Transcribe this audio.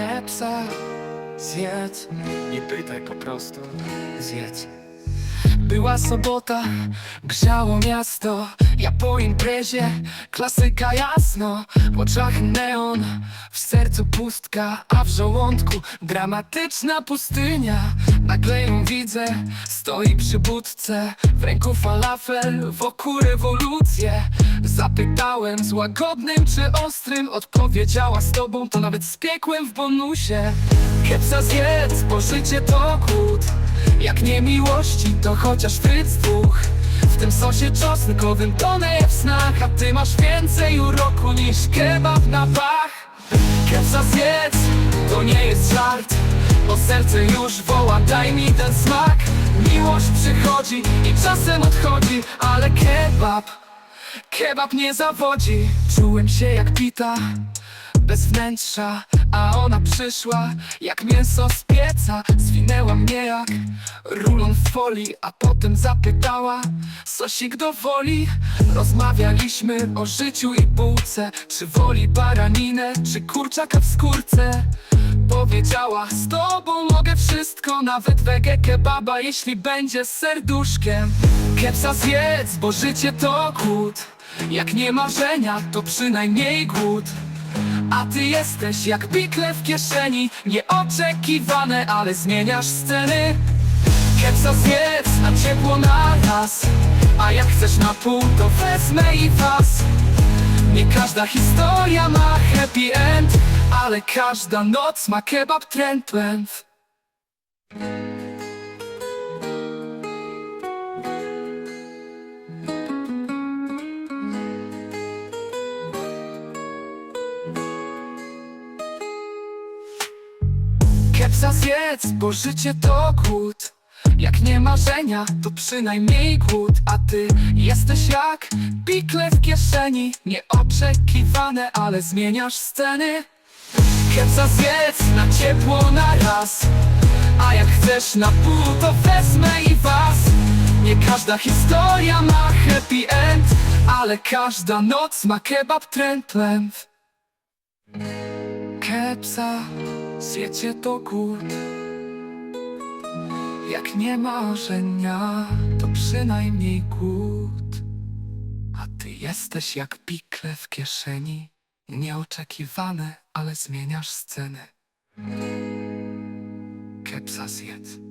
Kepsa zjedz. Nie pytaj po prostu. Zjedz była sobota, grzało miasto. Ja po imprezie, klasyka jasno. W oczach neon, w sercu pustka A w żołądku dramatyczna pustynia. Nagle ją widzę, stoi przy budce. W ręku falafel, wokół rewolucje. Zapytałem z łagodnym czy ostrym Odpowiedziała z tobą, to nawet z piekłem w bonusie. Kepsa zjedz, bo życie to głód jak nie miłości, to chociaż fryc dwóch. W tym sosie czosnkowym tonę w snach A ty masz więcej uroku niż kebab na pach. Kepsa zjedz, to nie jest żart Bo serce już woła, daj mi ten smak. Miłość przychodzi i czasem odchodzi Ale kebab, kebab nie zawodzi. Czułem się jak pita bez wnętrza A ona przyszła jak mięso z pieca Zwinęła mnie jak rulon w folii A potem zapytała Sosik do woli. Rozmawialiśmy o życiu i bułce Czy woli baraninę, czy kurczaka w skórce. Powiedziała z tobą mogę wszystko Nawet wege kebaba, jeśli będzie z serduszkiem. Kepsa zjedz, bo życie to głód. Jak nie marzenia, to przynajmniej głód a ty jesteś jak pikle w kieszeni Nieoczekiwane, ale zmieniasz sceny. Kepsa zjedz, a ciepło na raz A jak chcesz na pół, to wezmę i was. Nie każda historia ma happy end Ale każda noc ma kebab trend Kepsa zjedz, bo życie to głód. Jak nie marzenia, to przynajmniej głód. A ty jesteś jak pikle w kieszeni. Nieoczekiwane, ale zmieniasz sceny. Kepsa zjedz na ciepło na raz. A jak chcesz na pół, to wezmę i was. Nie każda historia ma happy end Ale każda noc ma kebab trend Kepsa, zjecie to głód. Jak nie marzenia, to przynajmniej głód. A ty jesteś jak pikle w kieszeni Nieoczekiwane, ale zmieniasz sceny. Kepsa zjedz